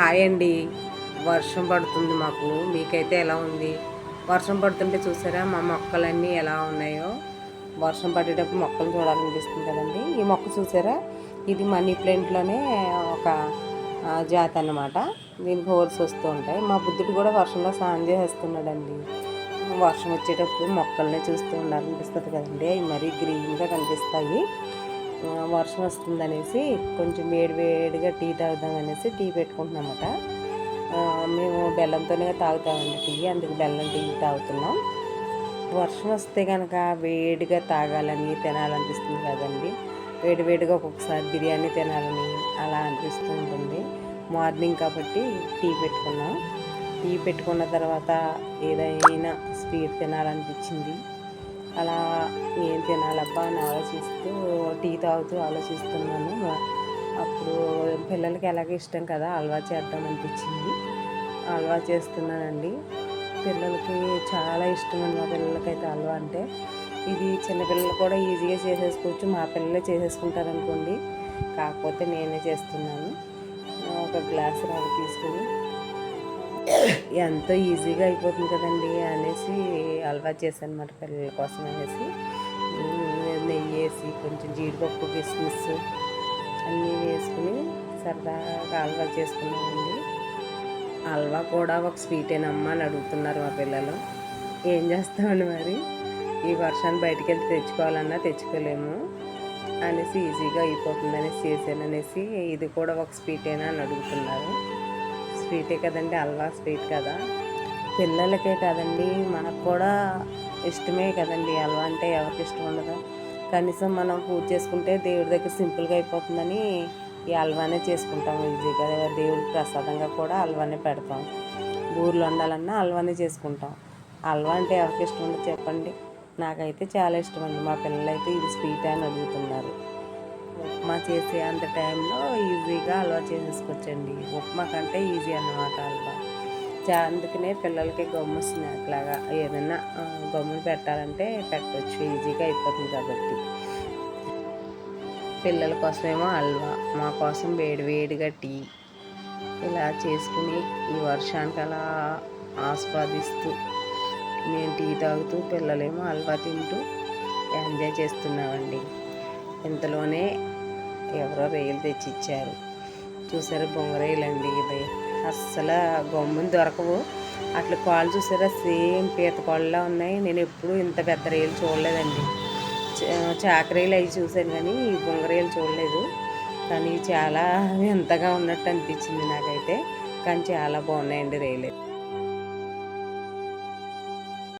Hi అండి. వర్షం పడుతుంది మాకు. మీకైతే ఎలా ఉంది? వర్షం పడుతుంటే చూసారా మా మొక్కలన్నీ ఎలా ఉన్నాయో? వర్షం పడేటప్పుడు మొక్కలు చూడాలనిపిస్తుంది కదండి. ఈ మొక్క చూసారా? ఇది మనీ ప్లాంట్లోనే ఒక జాతి అన్నమాట. దీనికి హోల్స్ వస్తూ ఉంటాయి. మా బుద్ధుడు కూడా వర్షంలో స్నానం చేసేస్తున్నాడండి. వర్షం వచ్చేటప్పుడు మొక్కల్ని చూస్తూ ఉండాలనిపిస్తుంది కదండి. అవి మరీ గ్రీన్గా కనిపిస్తాయి. వర్షం వస్తుందనేసి కొంచెం వేడి వేడిగా టీ తాగుదాం అనేసి టీ పెట్టుకుంటున్నామట. మేము బెల్లంతోనే తాగుతామండి టీ అందుకు బెల్లం టీ తాగుతున్నాం. వర్షం వస్తే కనుక వేడిగా తాగాలని తినాలనిపిస్తుంది కదండి. వేడి వేడిగా ఒక్కొక్కసారి బిర్యానీ తినాలని అలా అనిపిస్తూ ఉంటుంది. మార్నింగ్ కాబట్టి టీ పెట్టుకున్నాం. టీ పెట్టుకున్న తర్వాత ఏదైనా స్వీట్ తినాలనిపించింది. అలా ఏం తినాలబ్బా అని ఆలోచిస్తూ టీ తాగుతూ ఆలోచిస్తున్నాను. అప్పుడు పిల్లలకి ఎలాగ ఇష్టం కదా హల్వా చేద్దాం అనిపించింది. హల్వా చేస్తున్నానండి. పిల్లలకి చాలా ఇష్టం అండి మా పిల్లలకైతే హల్వా అంటే. ఇది చిన్నపిల్లలు కూడా ఈజీగా చేసేసుకోవచ్చు. మా పిల్లలే చేసేసుకుంటారు అనుకోండి. కాకపోతే నేనే చేస్తున్నాను. ఒక గ్లాస్ రవ్వ తీసుకుని ఎంతో ఈజీగా అయిపోతుంది కదండి అనేసి హల్వా చేశాను అనమాట పిల్లల కోసం అనేసి. నెయ్యి వేసి కొంచెం జీడిపప్పు కిస్మిస్ అన్నీ వేసుకుని సరదాగా హల్వా చేసుకున్నామండి. హల్వా కూడా ఒక స్వీటేనమ్మా అని అడుగుతున్నారు మా పిల్లలు. ఏం చేస్తామని మరి? ఈ వర్షాన్ని బయటికి వెళ్తే తెచ్చుకోవాలన్నా తెచ్చుకోలేము అనేసి ఈజీగా అయిపోతుంది అనేసి చేశాను అనేసి ఇది కూడా ఒక స్వీటేనా అని అడుగుతున్నారు. స్వీటే కదండి హల్వా స్వీట్ కదా. పిల్లలకే కదండి మనకు కూడా ఇష్టమే కదండి హల్వా అంటే ఎవరికి ఇష్టం ఉండదు. కనీసం మనం పూజ చేసుకుంటే దేవుడి దగ్గర సింపుల్గా అయిపోతుందని ఈ హల్వానే చేసుకుంటాం ఈజీగా. దేవుడికి ప్రసాదంగా కూడా హల్వానే పెడతాం. ఊర్లో ఉండాలన్నా హల్వానే చేసుకుంటాం. హల్వా అంటే ఎవరికి ఇష్టం ఉండదు చెప్పండి. నాకైతే చాలా ఇష్టం అండి. మా పిల్లలైతే ఇది స్వీట్ అని అడుగుతున్నారు. ఉప్మా చేసే అంత టైంలో ఈజీగా హల్వా చేసేసుకోవచ్చండి. ఉప్మా కంటే ఈజీ అన్నమాట హల్వా చా అందుకనే పిల్లలకి గమ్ము స్నాక్ లాగా ఏదైనా ఆ, గమ్ములు పెట్టాలంటే పెట్టవచ్చు ఈజీగా అయిపోతుంది కాబట్టి. పిల్లల కోసమేమో హల్వా మా కోసం వేడి వేడిగా టీ ఇలా చేసుకుని ఈ వర్షానికి అలా ఆస్వాదిస్తూ నేను టీ తాగుతూ పిల్లలేమో హల్వా తింటూ ఎంజాయ్ చేస్తున్నామండి. ఇంతలోనే ఎవరో రొయ్యలు తెచ్చి ఇచ్చారు చూసారా బొంగరేయలండి ఇవి. అస్సలు గమ్ముని దొరకవు. అట్లా కాళ్ళు చూసారా సేమ్ పీత కాళ్ళలా ఉన్నాయి. నేను ఎప్పుడూ ఇంత పెద్ద రైలు చూడలేదండి. చా- చాకరీలు అవి చూశాను కానీ ఈ బొంగరేలు చూడలేదు. కానీ చాలా వింతగా ఉన్నట్టు అనిపించింది నాకైతే. కానీ చాలా బాగున్నాయండి రైలు